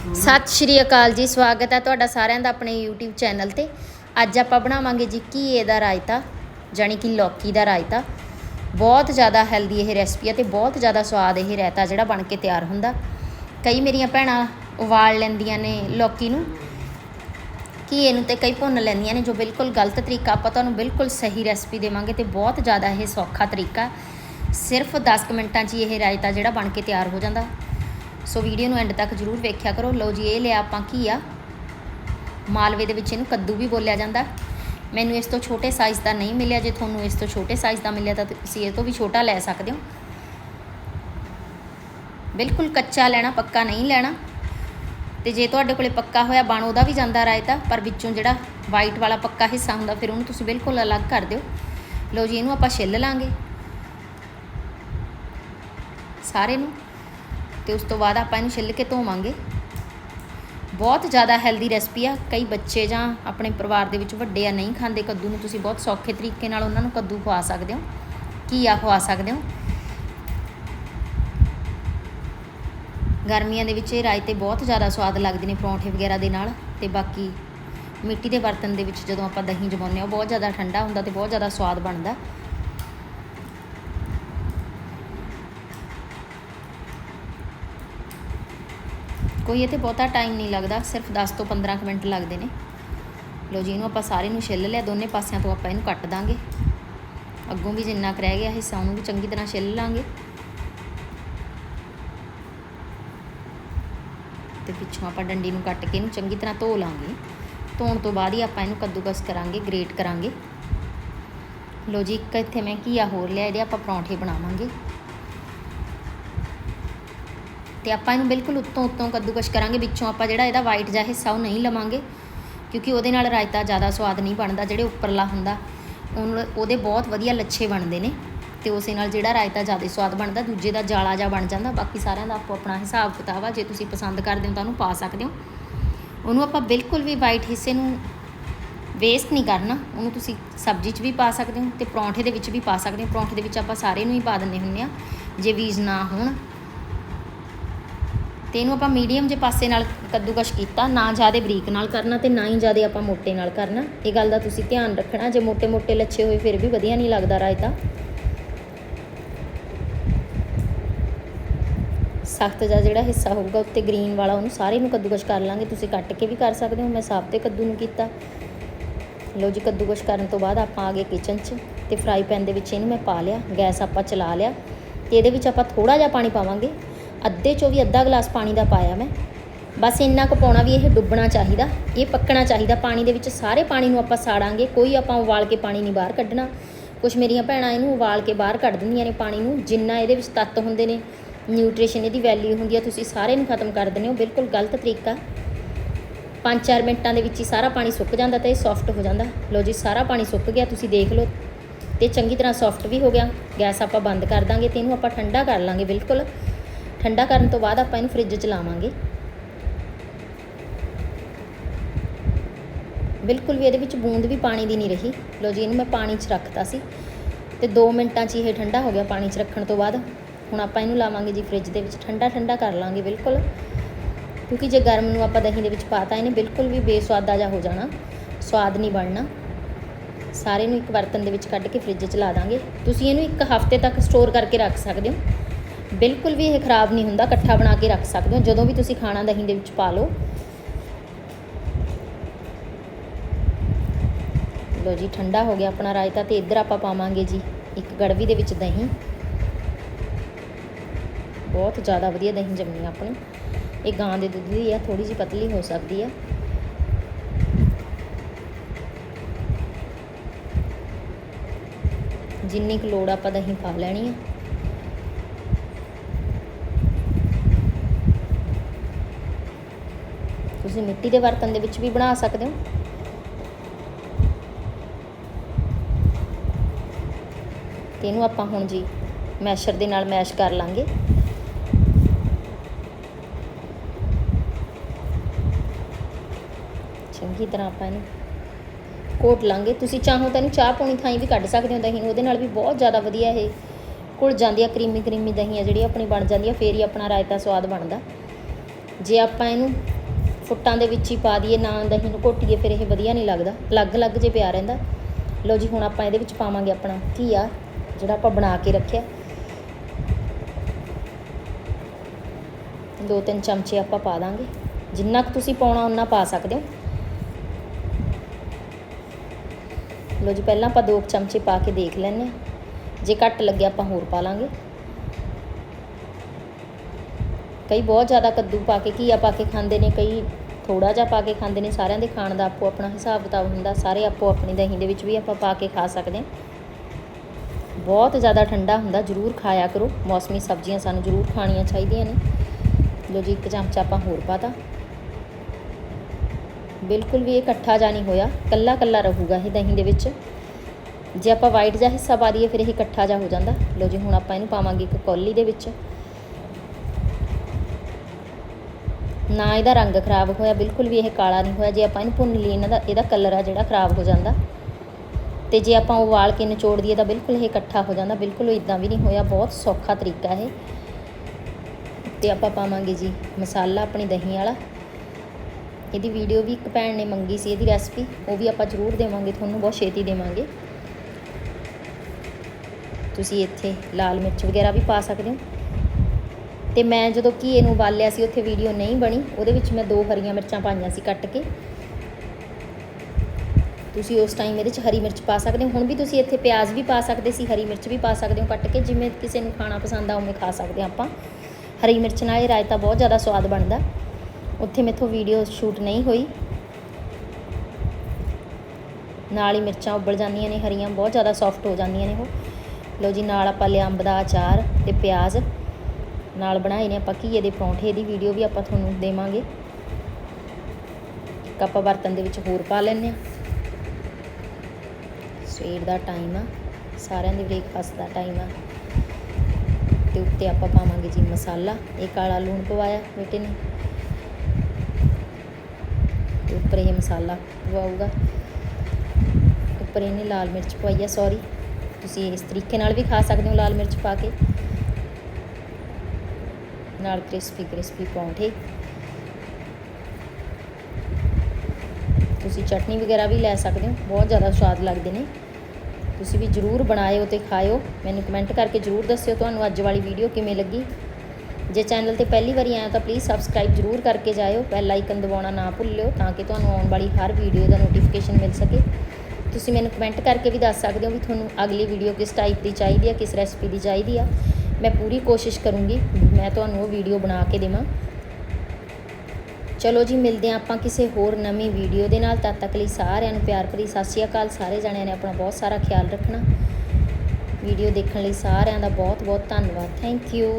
ਸਤਿ ਸ਼੍ਰੀ ਅਕਾਲ ਜੀ, ਸਵਾਗਤ ਹੈ ਤੁਹਾਡਾ ਸਾਰਿਆਂ ਦਾ ਆਪਣੇ YouTube ਚੈਨਲ ਤੇ। ਅੱਜ ਆਪਾਂ ਬਣਾਵਾਂਗੇ ਜੀ ਘੀਏ ਦਾ ਰਾਇਤਾ, ਜਾਣੀ ਕਿ ਲੌਕੀ ਦਾ ਰਾਇਤਾ। ਬਹੁਤ ਜ਼ਿਆਦਾ ਹੈਲਦੀ ਇਹ ਰੈਸਪੀ ਹੈ ਤੇ ਬਹੁਤ ਜ਼ਿਆਦਾ ਸਵਾਦ ਇਹ ਰਾਇਤਾ ਜਿਹੜਾ ਬਣ ਕੇ ਤਿਆਰ ਹੁੰਦਾ। ਕਈ ਮੇਰੀਆਂ ਭੈਣਾਂ ਉਬਾਲ ਲੈਂਦੀਆਂ ਨੇ ਲੌਕੀ ਨੂੰ। ਘੀਏ ਨੂੰ ਤੇ ਕਈ ਭੁੰਨ ਲੈਂਦੀਆਂ ਨੇ, ਜੋ ਬਿਲਕੁਲ ਗਲਤ ਤਰੀਕਾ, ਆਪਾਂ ਤੁਹਾਨੂੰ ਬਿਲਕੁਲ ਸਹੀ ਰੈਸਪੀ ਦੇਵਾਂਗੇ ਤੇ ਬਹੁਤ ਜ਼ਿਆਦਾ ਇਹ ਸੌਖਾ ਤਰੀਕਾ। ਸਿਰਫ 10 ਕੁ ਮਿੰਟਾਂ 'ਚ ਹੀ ਇਹ ਰਾਇਤਾ ਜਿਹੜਾ ਬਣ ਕੇ ਤਿਆਰ ਹੋ ਜਾਂਦਾ। ਸੋ ਵੀਡੀਓ ਨੂੰ ਐਂਡ ਤੱਕ ਜਰੂਰ ਵੇਖਿਆ ਕਰੋ। ਲਓ ਜੀ, ਇਹ ਲਿਆ ਆਪਾਂ ਘੀਆ ਮਾਲਵੇ ਦੇ ਵਿੱਚ ਇਹਨੂੰ ਕੱਦੂ ਵੀ ਬੋਲਿਆ ਜਾਂਦਾ। ਮੈਨੂੰ ਇਸ ਤੋਂ ਛੋਟੇ ਸਾਈਜ਼ ਦਾ ਨਹੀਂ ਮਿਲਿਆ। ਜੇ ਤੁਹਾਨੂੰ ਇਸ ਤੋਂ ਛੋਟੇ ਸਾਈਜ਼ ਦਾ ਮਿਲਿਆ ਤਾਂ ਤੁਸੀਂ ਇਹ ਤੋਂ ਵੀ ਛੋਟਾ ਲੈ ਸਕਦੇ ਹੋ। ਬਿਲਕੁਲ ਕੱਚਾ ਲੈਣਾ, ਪੱਕਾ ਨਹੀਂ ਲੈਣਾ। ਤੇ ਜੇ ਤੁਹਾਡੇ ਕੋਲੇ ਪੱਕਾ ਹੋਇਆ ਬਣ, ਉਹਦਾ ਵੀ ਜਾਂਦਾ ਰਾਇਤਾ, ਪਰ ਵਿੱਚੋਂ ਜਿਹੜਾ ਵਾਈਟ ਵਾਲਾ ਪੱਕਾ ਹਿੱਸਾ ਹੁੰਦਾ, ਫਿਰ ਉਹਨੂੰ ਤੁਸੀਂ ਬਿਲਕੁਲ ਅਲੱਗ ਕਰ ਦਿਓ। ਲਓ ਜੀ, ਇਹਨੂੰ ਆਪਾਂ ਛਿੱਲ ਲਾਂਗੇ। ਸਾਰੇ ਨੂੰ ਤੇ ਉਸ ਤੋਂ ਬਾਅਦ ਆਪਾਂ ਇਹਨੂੰ ਛਿੱਲ ਕੇ ਧੋਵਾਂਗੇ। ਬਹੁਤ ਜ਼ਿਆਦਾ ਹੈਲਦੀ ਰੈਸਪੀ ਆ। ਕਈ ਬੱਚੇ ਜਾਂ ਆਪਣੇ ਪਰਿਵਾਰ ਦੇ ਵਿੱਚ ਵੱਡੇ ਆ, ਨਹੀਂ ਖਾਂਦੇ ਕੱਦੂ ਨੂੰ, ਤੁਸੀਂ ਬਹੁਤ ਸੌਖੇ ਤਰੀਕੇ ਨਾਲ ਉਹਨਾਂ ਨੂੰ ਕੱਦੂ ਖਵਾ ਸਕਦੇ ਹੋ। ਘੀਆ ਖਵਾ ਸਕਦੇ ਹੋ। ਗਰਮੀਆਂ ਦੇ ਵਿੱਚ ਇਹ ਰਾਇਤੇ ਬਹੁਤ ਜ਼ਿਆਦਾ ਸਵਾਦ ਲੱਗਦੇ ਨੇ ਪਰੌਂਠੇ ਵਗੈਰਾ ਦੇ ਨਾਲ ਤੇ ਬਾਕੀ ਮਿੱਟੀ ਦੇ ਬਰਤਨ ਦੇ ਵਿੱਚ ਜਦੋਂ ਆਪਾਂ ਦਹੀਂ ਜਮਾਉਂਦੇ ਹਾਂ ਬਹੁਤ ਜ਼ਿਆਦਾ ਠੰਡਾ ਹੁੰਦਾ ਤੇ ਬਹੁਤ ਜ਼ਿਆਦਾ ਸਵਾਦ ਬਣਦਾ। ਕੋਈ ਇਹ ਤੇ ਬਹੁਤਾ ਟਾਈਮ ਨਹੀਂ ਲੱਗਦਾ, ਸਿਰਫ 10 ਤੋਂ 15 ਕੁ ਮਿੰਟ ਲੱਗਦੇ ਨੇ। ਲੋ ਜੀ, ਇਹਨੂੰ ਆਪਾਂ ਸਾਰੇ ਨੂੰ ਛਿੱਲ ਲਿਆ, ਦੋਨੇ ਪਾਸਿਆਂ ਤੋਂ ਆਪਾਂ ਇਹਨੂੰ ਕੱਟ ਦਾਂਗੇ। ਅੱਗੋਂ ਵੀ ਜਿੰਨਾ ਕੁ ਰਹਿ ਗਿਆ ਹਿੱਸਾ, ਉਹਨੂੰ ਵੀ ਚੰਗੀ ਤਰ੍ਹਾਂ ਛਿੱਲ ਲਾਂਗੇ। ਤੇ ਪਿੱਛੋਂ ਆਪਾਂ ਡੰਡੀ ਨੂੰ ਕੱਟ ਕੇ ਇਹਨੂੰ ਚੰਗੀ ਤਰ੍ਹਾਂ ਧੋ ਲਾਂਗੇ। ਧੋਣ ਤੋਂ ਬਾਅਦ ਹੀ ਆਪਾਂ ਇਹਨੂੰ ਕੱਦੂਕਸ ਕਰਾਂਗੇ, ਗ੍ਰੇਟ ਕਰਾਂਗੇ। ਲੋ ਜੀ, ਇੱਕ ਇੱਥੇ ਮੈਂ ਘੀਆ ਹੋਰ ਲਿਆ, ਇਹਦੇ ਆਪਾਂ ਪਰੌਂਠੇ ਬਣਾਵਾਂਗੇ। ਤੇ ਆਪਾਂ ਇਹਨੂੰ ਬਿਲਕੁਲ ਉੱਤੋਂ ਉੱਤੋਂ ਕੱਦੂਕਸ਼ ਕਰਾਂਗੇ, ਵਿੱਚੋਂ ਆਪਾਂ ਜਿਹੜਾ ਇਹਦਾ ਵਾਈਟ ਜਿਹਾ ਹਿੱਸਾ ਉਹ ਨਹੀਂ ਲਵਾਂਗੇ, ਕਿਉਂਕਿ ਉਹਦੇ ਨਾਲ ਰਾਇਤਾ ਜ਼ਿਆਦਾ ਸਵਾਦ ਨਹੀਂ ਬਣਦਾ, ਜਿਹੜੇ ਉੱਪਰਲਾ ਹੁੰਦਾ, ਉਹਨੂੰ ਉਹਦੇ ਬਹੁਤ ਵਧੀਆ ਲੱਛੇ ਬਣਦੇ ਨੇ ਤੇ ਉਸੇ ਨਾਲ ਜਿਹੜਾ ਰਾਇਤਾ ਜ਼ਿਆਦਾ ਸਵਾਦ ਬਣਦਾ, ਦੂਜੇ ਦਾ ਜਾਲਾ ਜਾ ਬਣ ਜਾਂਦਾ, ਬਾਕੀ ਸਾਰਿਆਂ ਦਾ ਆਪੋ ਆਪਣਾ ਹਿਸਾਬ ਕਿਤਾਬ ਆ, ਜੇ ਤੁਸੀਂ ਪਸੰਦ ਕਰਦੇ ਹੋ ਤਾਂ ਉਹਨੂੰ ਪਾ ਸਕਦੇ ਹੋ। ਉਹਨੂੰ ਆਪਾਂ ਬਿਲਕੁਲ ਵੀ ਵਾਈਟ ਹਿੱਸੇ ਨੂੰ ਵੇਸਟ ਨਹੀਂ ਕਰਨਾ, ਉਹਨੂੰ ਤੁਸੀਂ ਸਬਜ਼ੀ 'ਚ ਵੀ ਪਾ ਸਕਦੇ ਹੋ ਤੇ ਪਰੌਂਠੇ ਦੇ ਵਿੱਚ ਵੀ ਪਾ ਸਕਦੇ ਹੋ, ਪਰੌਂਠੇ ਦੇ ਵਿੱਚ ਆਪਾਂ ਸਾਰੇ ਨੂੰ ਹੀ ਪਾ ਦਿੰਦੇ ਹੁੰਦੇ ਆ ਜੇ ਬੀਜ ਨਾ ਹੋਣ। ਤੇ ਇਹਨੂੰ ਆਪਾਂ ਮੀਡੀਅਮ ਜੇ ਪਾਸੇ ਨਾਲ ਕੱਦੂਕਸ਼ ਕੀਤਾ, ਨਾ ਜ਼ਿਆਦਾ ਬਰੀਕ ਨਾਲ ਕਰਨਾ ਤੇ ਨਾ ਹੀ ਜ਼ਿਆਦਾ ਆਪਾਂ ਮੋਟੇ ਨਾਲ ਕਰਨਾ। ਇਹ ਗੱਲ ਦਾ ਤੁਸੀਂ ਧਿਆਨ ਰੱਖਣਾ, ਜੇ ਮੋਟੇ-ਮੋਟੇ ਲੱਛੇ ਹੋਏ ਫਿਰ ਵੀ ਵਧੀਆ ਨਹੀਂ ਲੱਗਦਾ ਰਾਇਤਾ। ਸਖਤ ਜਿਹਾ ਜਿਹੜਾ ਹਿੱਸਾ ਹੋਊਗਾ ਉੱਤੇ ਗ੍ਰੀਨ ਵਾਲਾ, ਉਹਨੂੰ ਸਾਰੇ ਨੂੰ ਕੱਦੂਕਸ਼ ਕਰ ਲਾਂਗੇ। ਤੁਸੀਂ ਕੱਟ ਕੇ ਵੀ ਕਰ ਸਕਦੇ ਹੋ, ਮੈਂ ਸਾਫ਼ ਤੇ ਕੱਦੂ ਨੂੰ ਕੀਤਾ। ਲੋ ਜੀ, ਕੱਦੂਕਸ਼ ਕਰਨ ਤੋਂ ਬਾਅਦ ਆਪਾਂ ਆ ਗਏ ਕਿਚਨ 'ਚ ਤੇ ਫਰਾਈ ਪੈਨ ਦੇ ਵਿੱਚ ਇਹਨੂੰ ਮੈਂ ਪਾ ਲਿਆ, ਗੈਸ ਆਪਾਂ ਚਲਾ ਲਿਆ। ਤੇ ਇਹਦੇ ਵਿੱਚ ਆਪਾਂ ਥੋੜਾ ਜਿਹਾ ਪਾਣੀ ਪਾਵਾਂਗੇ। ਅੱਧੇ ਚੋਂ ਵੀ ਅੱਧਾ ਗਲਾਸ ਪਾਣੀ ਦਾ ਪਾਇਆ ਮੈਂ। ਬਸ ਇੰਨਾ ਕੁ ਪਾਉਣਾ ਵੀ ਇਹ ਡੁੱਬਣਾ ਚਾਹੀਦਾ। ਇਹ ਪੱਕਣਾ ਚਾਹੀਦਾ। ਪਾਣੀ ਦੇ ਵਿੱਚ ਸਾਰੇ ਪਾਣੀ ਨੂੰ ਆਪਾਂ ਸਾੜਾਂਗੇ। ਕੋਈ ਆਪਾਂ ਉਬਾਲ ਕੇ ਪਾਣੀ ਨਹੀਂ ਬਾਹਰ ਕੱਢਣਾ। ਕੁਝ ਮੇਰੀਆਂ ਭੈਣਾਂ ਇਹਨੂੰ ਉਬਾਲ ਕੇ ਬਾਹਰ ਕੱਢ ਦਿੰਦੀਆਂ ਨੇ ਪਾਣੀ ਨੂੰ। ਜਿੰਨਾ ਇਹਦੇ ਵਿੱਚ ਤੱਤ ਹੁੰਦੇ ਨੇ, ਨਿਊਟ੍ਰੀਸ਼ਨ ਇਹਦੀ ਵੈਲਿਊ ਹੁੰਦੀ ਆ, ਤੁਸੀਂ ਸਾਰੇ ਨੂੰ ਖਤਮ ਕਰ ਦਿੰਦੇ ਹੋ। ਬਿਲਕੁਲ ਗਲਤ ਤਰੀਕਾ। 5-4 ਮਿੰਟਾਂ ਦੇ ਵਿੱਚ ਹੀ ਸਾਰਾ ਪਾਣੀ ਸੁੱਕ ਜਾਂਦਾ ਤੇ ਇਹ ਸੌਫਟ ਹੋ ਜਾਂਦਾ। ਲਓ ਜੀ, ਸਾਰਾ ਪਾਣੀ ਸੁੱਕ ਗਿਆ, ਤੁਸੀਂ ਦੇਖ ਲਓ। ਤੇ ਚੰਗੀ ਤਰ੍ਹਾਂ ਸੌਫਟ ਵੀ ਹੋ ਗਿਆ। ਗੈਸ ਆਪਾਂ ਬੰਦ ਕਰ ਦਾਂਗੇ ਤੇ ਇਹਨੂੰ ਆਪਾਂ ਠੰਡਾ ਕਰ ਲਾਂਗੇ, ਬਿਲਕੁਲ। ਠੰਡਾ ਕਰਨ ਤੋਂ ਬਾਅਦ ਆਪਾਂ ਇਹਨੂੰ ਫ੍ਰਿਜ 'ਚ ਲਾਵਾਂਗੇ। ਬਿਲਕੁਲ ਵੀ ਇਹਦੇ ਵਿੱਚ ਬੂੰਦ ਵੀ ਪਾਣੀ ਦੀ ਨਹੀਂ ਰਹੀ। ਲਓ ਜੀ, ਇਹਨੂੰ ਮੈਂ ਪਾਣੀ 'ਚ ਰੱਖਤਾ ਸੀ। ਤੇ 2 ਮਿੰਟਾਂ 'ਚ ਇਹ ਠੰਡਾ ਹੋ ਗਿਆ ਪਾਣੀ 'ਚ ਰੱਖਣ ਤੋਂ ਬਾਅਦ। ਹੁਣ ਆਪਾਂ ਇਹਨੂੰ ਲਾਵਾਂਗੇ ਜੀ ਫ੍ਰਿਜ ਦੇ ਵਿੱਚ। ਠੰਡਾ ਠੰਡਾ ਕਰ ਲਾਂਗੇ ਬਿਲਕੁਲ। ਕਿਉਂਕਿ ਜੇ ਗਰਮ ਨੂੰ ਆਪਾਂ ਦਹੀਂ ਦੇ ਵਿੱਚ ਪਾਤਾ, ਇਹਨੇ ਬਿਲਕੁਲ ਵੀ ਬੇਸਵਾਦਾ ਜਾ ਹੋ ਜਾਣਾ। ਸਵਾਦ ਨਹੀਂ ਬਣਨਾ। ਸਾਰੇ ਨੂੰ ਇੱਕ ਬਰਤਨ ਦੇ ਵਿੱਚ ਕੱਢ ਕੇ ਫ੍ਰਿਜ 'ਚ ਲਾ ਦਾਂਗੇ। ਤੁਸੀਂ ਇਹਨੂੰ ਇੱਕ ਹਫ਼ਤੇ ਤੱਕ ਸਟੋਰ ਕਰਕੇ ਰੱਖ ਸਕਦੇ ਹੋ। ਬਿਲਕੁਲ ਵੀ ਇਹ ਖਰਾਬ ਨਹੀਂ ਹੁੰਦਾ, ਇਕੱਠਾ ਬਣਾ ਕੇ ਰੱਖ ਸਕਦੇ ਹੋ, ਜਦੋਂ ਵੀ ਤੁਸੀਂ ਖਾਣਾ ਦਹੀਂ ਦੇ ਵਿੱਚ ਪਾ ਲਓ। ਲੋ ਜੀ, ਠੰਡਾ ਹੋ ਗਿਆ ਆਪਣਾ ਰਾਇਤਾ ਤੇ ਇੱਧਰ ਆਪਾਂ ਪਾਵਾਂਗੇ ਜੀ, ਇੱਕ ਗੜਵੀ ਦੇ ਵਿੱਚ ਦਹੀਂ। ਬਹੁਤ ਜ਼ਿਆਦਾ ਵਧੀਆ ਦਹੀਂ ਜੰਮੀ ਆਪਣੀ। ਇਹ ਗਾਂ ਦੇ ਦੁੱਧ ਦੀ ਆ ਥੋੜੀ ਜਿਹੀ ਪਤਲੀ ਹੋ ਸਕਦੀ ਆ। ਜਿੰਨੀ ਕੁ ਲੋੜ ਆਪਾਂ ਦਹੀਂ ਪਾ ਲੈਣੀ ਆ। ਤੁਸੀਂ ਮਿੱਟੀ ਦੇ ਬਰਤਨ ਦੇ ਵਿੱਚ ਵੀ ਬਣਾ ਸਕਦੇ ਹੋ। ਤੇ ਇਹਨੂੰ ਆਪਾਂ ਹੁਣ ਜੀ ਮੈਸ਼ਰ ਦੇ ਨਾਲ ਮੈਸ਼ ਕਰ ਲਾਂਗੇ। ਚੰਗੀ ਤਰ੍ਹਾਂ ਆਪਾਂ ਇਹਨੂੰ ਕੋਟ ਲਾਂਗੇ। ਤੁਸੀਂ ਚਾਹੋ ਤਾਂ ਇਹਨੂੰ ਚਾਹ ਪਾਉਣੀ ਥਾਈ ਵੀ ਕੱਢ ਸਕਦੇ ਹੋ ਦਹੀਂ ਉਹਦੇ ਨਾਲ ਵੀ ਬਹੁਤ ਜ਼ਿਆਦਾ ਵਧੀਆ ਇਹ ਘੁਲ ਜਾਂਦੀ ਆ ਕਰੀਮੀ ਕਰੀਮੀ ਦਹੀਂ ਆ ਜਿਹੜੀ ਆਪਣੀ ਬਣ ਜਾਂਦੀ ਆ ਫੇਰ ਹੀ ਆਪਣਾ ਰਾਇਤਾ ਸਵਾਦ ਬਣਦਾ। ਜੇ ਆਪਾਂ ਇਹਨੂੰ ਫੁੱਟਾਂ ਦੇ ਵਿੱਚ ਹੀ ਪਾ ਦਈਏ, ਨਾ ਦਹੀਂ ਨੂੰ ਘੋਟੀਏ, ਫਿਰ ਇਹ ਵਧੀਆ ਨਹੀਂ ਲੱਗਦਾ। ਅਲੱਗ-ਅਲੱਗ ਜੇ ਪਿਆ ਰਹਿੰਦਾ। ਲਓ ਜੀ, ਹੁਣ ਆਪਾਂ ਇਹਦੇ ਵਿੱਚ ਪਾਵਾਂਗੇ ਆਪਣਾ ਘੀਆ, ਜਿਹੜਾ ਆਪਾਂ ਬਣਾ ਕੇ ਰੱਖਿਆ। ਦੋ ਤਿੰਨ ਚਮਚੇ ਆਪਾਂ ਪਾ ਦਾਂਗੇ। ਜਿੰਨਾ ਕੁ ਤੁਸੀਂ ਪਾਉਣਾ ਉਨਾ ਪਾ ਸਕਦੇ ਹੋ। ਲਓ ਜੀ, ਪਹਿਲਾਂ ਆਪਾਂ ਦੋ ਕੁ ਚਮਚੇ ਪਾ ਕੇ ਦੇਖ ਲੈਂਦੇ ਹਾਂ। ਜੇ ਘੱਟ ਲੱਗਿਆ, ਆਪਾਂ ਹੋਰ ਪਾ ਲਾਂਗੇ। ਕਈ ਬਹੁਤ ਜ਼ਿਆਦਾ ਕੱਦੂ ਪਾ ਕੇ, ਘੀਆ ਪਾ ਕੇ ਖਾਂਦੇ ਨੇ, ਕਈ ਥੋੜਾ ਜਿਹਾ ਪਾ ਕੇ ਖਾਂਦੇ ਨੇ, ਸਾਰਿਆਂ ਦੇ ਖਾਣ ਦਾ ਆਪੋ ਆਪਣਾ ਹਿਸਾਬ ਕਿਤਾਬ ਹੁੰਦਾ, ਸਾਰੇ ਆਪੋ ਆਪਣੀ ਦਹੀਂ ਦੇ ਵਿੱਚ ਵੀ ਆਪਾਂ ਪਾ ਕੇ ਖਾ ਸਕਦੇ ਹਾਂ। ਬਹੁਤ ਜ਼ਿਆਦਾ ਠੰਡਾ ਹੁੰਦਾ, ਜਰੂਰ ਖਾਇਆ ਕਰੋ। ਮੌਸਮੀ ਸਬਜ਼ੀਆਂ ਸਾਨੂੰ ਜਰੂਰ ਖਾਣੀਆਂ ਚਾਹੀਦੀਆਂ ਨੇ। ਲੋ ਜੀ, ਇੱਕ ਚਮਚਾ ਆਪਾਂ ਹੋਰ ਪਾਤਾ। ਬਿਲਕੁਲ ਵੀ ਇਹ ਇਕੱਠਾ ਜਾ ਨਹੀਂ ਹੋਇਆ, ਕੱਲਾ ਕੱਲਾ ਰਹੂਗਾ ਇਹ ਦਹੀਂ ਦੇ ਵਿੱਚ। ਜੇ ਆਪਾਂ ਵਾਈਟ ਜਿਹਾ ਹਿੱਸਾ ਪਾ ਦਈਏ, ਫਿਰ ਇਹ ਇਕੱਠਾ ਜਿਹਾ ਹੋ ਜਾਂਦਾ। ਲੋ ਜੀ, ਹੁਣ ਆਪਾਂ ਇਹਨੂੰ ਪਾਵਾਂਗੇ ਇੱਕ ਕੌਲੀ ਦੇ ਵਿੱਚ। ਨਾ ਇਹਦਾ ਰੰਗ ਖਰਾਬ ਹੋਇਆ, ਬਿਲਕੁਲ ਵੀ ਇਹ ਕਾਲਾ ਨਹੀਂ ਹੋਇਆ। ਜੇ ਆਪਾਂ ਇਹਨੂੰ ਭੁੰਨ ਲਈਏ ਇਹਨਾਂ ਦਾ ਇਹਦਾ ਕਲਰ ਆ ਜਿਹੜਾ ਖਰਾਬ ਹੋ ਜਾਂਦਾ। ਤੇ ਜੇ ਆਪਾਂ ਉਬਾਲ ਕੇ ਨਿਚੋੜ ਦਈਏ, ਤਾਂ ਬਿਲਕੁਲ ਇਹ ਇਕੱਠਾ ਹੋ ਜਾਂਦਾ। ਬਿਲਕੁਲ ਇਦਾਂ ਵੀ ਨਹੀਂ ਹੋਇਆ। ਬਹੁਤ ਸੌਖਾ ਤਰੀਕਾ ਇਹ। ਤੇ ਆਪਾਂ ਪਾਵਾਂਗੇ ਜੀ ਮਸਾਲਾ ਆਪਣੀ ਦਹੀਂ ਵਾਲਾ। ਇਹਦੀ ਵੀਡੀਓ ਵੀ ਇੱਕ ਭੈਣ ਨੇ ਮੰਗੀ ਸੀ ਇਹਦੀ ਰੈਸਪੀ ਉਹ ਵੀ ਆਪਾਂ ਜ਼ਰੂਰ ਦੇਵਾਂਗੇ, ਤੁਹਾਨੂੰ ਬਹੁਤ ਛੇਤੀ ਦੇਵਾਂਗੇ। ਤੁਸੀਂ ਇੱਥੇ ਲਾਲ ਮਿਰਚ ਵਗੈਰਾ ਵੀ ਪਾ ਸਕਦੇ ਹੋ। ਤੇ ਮੈਂ ਜਦੋਂ ਘੀਏ ਨੂੰ ਉਬਾਲਿਆ ਸੀ, ਉੱਥੇ ਵੀਡੀਓ ਨਹੀਂ ਬਣੀ। ਉਹਦੇ ਵਿੱਚ ਮੈਂ ਦੋ ਹਰੀਆਂ ਮਿਰਚਾਂ ਪਾਈਆਂ ਸੀ ਕੱਟ ਕੇ। ਤੁਸੀਂ ਉਸ ਟਾਈਮ ਇਹਦੇ 'ਚ ਹਰੀ ਮਿਰਚ ਪਾ ਸਕਦੇ ਹੋ। ਹੁਣ ਵੀ ਤੁਸੀਂ ਇੱਥੇ ਪਿਆਜ਼ ਵੀ ਪਾ ਸਕਦੇ ਸੀ, ਹਰੀ ਮਿਰਚ ਵੀ ਪਾ ਸਕਦੇ ਹੋ ਕੱਟ ਕੇ। ਜਿਵੇਂ ਕਿਸੇ ਨੂੰ ਖਾਣਾ ਪਸੰਦ ਆ, ਉਵੇਂ ਖਾ ਸਕਦੇ ਹਾਂ ਆਪਾਂ। ਹਰੀ ਮਿਰਚ ਨਾਲ ਇਹ ਰਾਇਤਾ ਬਹੁਤ ਜ਼ਿਆਦਾ ਸਵਾਦ ਬਣਦਾ। ਉੱਥੇ ਮੇਥੋਂ ਵੀਡੀਓ ਸ਼ੂਟ ਨਹੀਂ ਹੋਈ। ਨਾਲ ਹੀ ਮਿਰਚਾਂ ਉੱਬਲ ਜਾਂਦੀਆਂ ਨੇ, ਹਰੀਆਂ ਬਹੁਤ ਜ਼ਿਆਦਾ ਸੌਫਟ ਹੋ ਜਾਂਦੀਆਂ ਨੇ ਉਹ। ਲਓ ਜੀ, ਨਾਲ ਆਪਾਂ ਲਿਆ ਅੰਬ ਦਾ ਅਚਾਰ ਤੇ ਪਿਆਜ਼। ਨਾਲ ਬਣਾਏ ਨੇ, ਆਪਾਂ ਘੀਏ ਦੇ ਪਰੌਂਠੇ ਦੀ ਵੀਡੀਓ ਵੀ ਆਪਾਂ ਤੁਹਾਨੂੰ ਦੇਵਾਂਗੇ। ਇੱਕ ਆਪਾਂ ਬਰਤਨ ਦੇ ਵਿੱਚ ਹੋਰ ਪਾ ਲੈਂਦੇ ਆ ਸਵੇਰ ਦਾ ਟਾਈਮ ਆ, ਸਾਰਿਆਂ ਦੇ ਬ੍ਰੇਕਫਾਸਟ ਦਾ ਟਾਈਮ ਆ। ਤੇ ਉੱਤੇ ਆਪਾਂ ਪਾਵਾਂਗੇ ਜੀ ਮਸਾਲਾ, ਇਹ ਕਾਲਾ ਲੂਣ ਪਵਾਇਆ ਬੇਟੇ ਨੇ। ਤੇ ਉੱਪਰ ਇਹ ਮਸਾਲਾ ਪਵਾਊਗਾ। ਉੱਪਰ ਇਹਨੇ ਲਾਲ ਮਿਰਚ ਪਵਾਈ ਆ ਸੌਰੀ ਤੁਸੀਂ ਇਸ ਤਰੀਕੇ ਨਾਲ ਵੀ ਖਾ ਸਕਦੇ ਹੋ ਲਾਲ ਮਿਰਚ ਪਾ ਕੇ। ਨਾਲ ਕ੍ਰਿਸਪੀ ਕ੍ਰਿਸਪੀ ਪਰੌਂਠੇ। ਤੁਸੀਂ ਚਟਨੀ ਵਗੈਰਾ ਵੀ ਲੈ ਸਕਦੇ ਹੋ, ਬਹੁਤ ਜ਼ਿਆਦਾ ਸਵਾਦ ਲੱਗਦੇ ਨੇ। ਤੁਸੀਂ ਵੀ ਜਰੂਰ ਬਣਾਇਓ ਤੇ ਖਾਇਓ। ਮੈਨੂੰ ਕਮੈਂਟ ਕਰਕੇ ਜਰੂਰ ਦੱਸਿਓ ਤੁਹਾਨੂੰ ਅੱਜ ਵਾਲੀ ਵੀਡੀਓ ਕਿਵੇਂ ਲੱਗੀ। ਜੇ ਚੈਨਲ ਤੇ ਪਹਿਲੀ ਵਾਰੀ ਆਇਆ ਤਾਂ ਪਲੀਜ਼ ਸਬਸਕ੍ਰਾਈਬ ਜਰੂਰ ਕਰਕੇ ਜਾਇਓ। ਬੈਲ ਆਈਕਨ ਦਬਾਉਣਾ ਨਾ ਭੁੱਲਿਓ ਤਾਂ ਕਿ ਤੁਹਾਨੂੰ ਆਉਣ ਵਾਲੀ ਹਰ ਵੀਡੀਓ ਦਾ ਨੋਟੀਫਿਕੇਸ਼ਨ ਮਿਲ ਸਕੇ। ਤੁਸੀਂ ਮੈਨੂੰ ਕਮੈਂਟ ਕਰਕੇ ਵੀ ਦੱਸ ਸਕਦੇ ਹੋ ਵੀ ਤੁਹਾਨੂੰ ਅਗਲੀ ਵੀਡੀਓ ਕਿਸ ਟਾਈਪ ਦੀ ਚਾਹੀਦੀ ਆ, ਕਿਸ ਰੈਸਪੀ ਦੀ ਚਾਹੀਦੀ ਆ। ਮੈਂ ਪੂਰੀ ਕੋਸ਼ਿਸ਼ ਕਰੂੰਗੀ, ਮੈਂ ਤੁਹਾਨੂੰ ਉਹ ਵੀਡੀਓ ਬਣਾ ਕੇ ਦੇਵਾਂ। ਚਲੋ ਜੀ, ਮਿਲਦੇ ਹਾਂ ਆਪਾਂ ਕਿਸੇ ਹੋਰ ਨਵੀਂ ਵੀਡੀਓ ਦੇ ਨਾਲ। ਤਦ ਤੱਕ ਲਈ ਸਾਰਿਆਂ ਨੂੰ ਪਿਆਰ ਭਰੀ ਸਤਿ ਸ਼੍ਰੀ ਅਕਾਲ। ਸਾਰੇ ਜਣਿਆਂ ਨੇ ਆਪਣਾ ਬਹੁਤ ਸਾਰਾ ਖਿਆਲ ਰੱਖਣਾ। ਵੀਡੀਓ ਦੇਖਣ ਲਈ ਸਾਰਿਆਂ ਦਾ ਬਹੁਤ ਬਹੁਤ ਧੰਨਵਾਦ। Thank you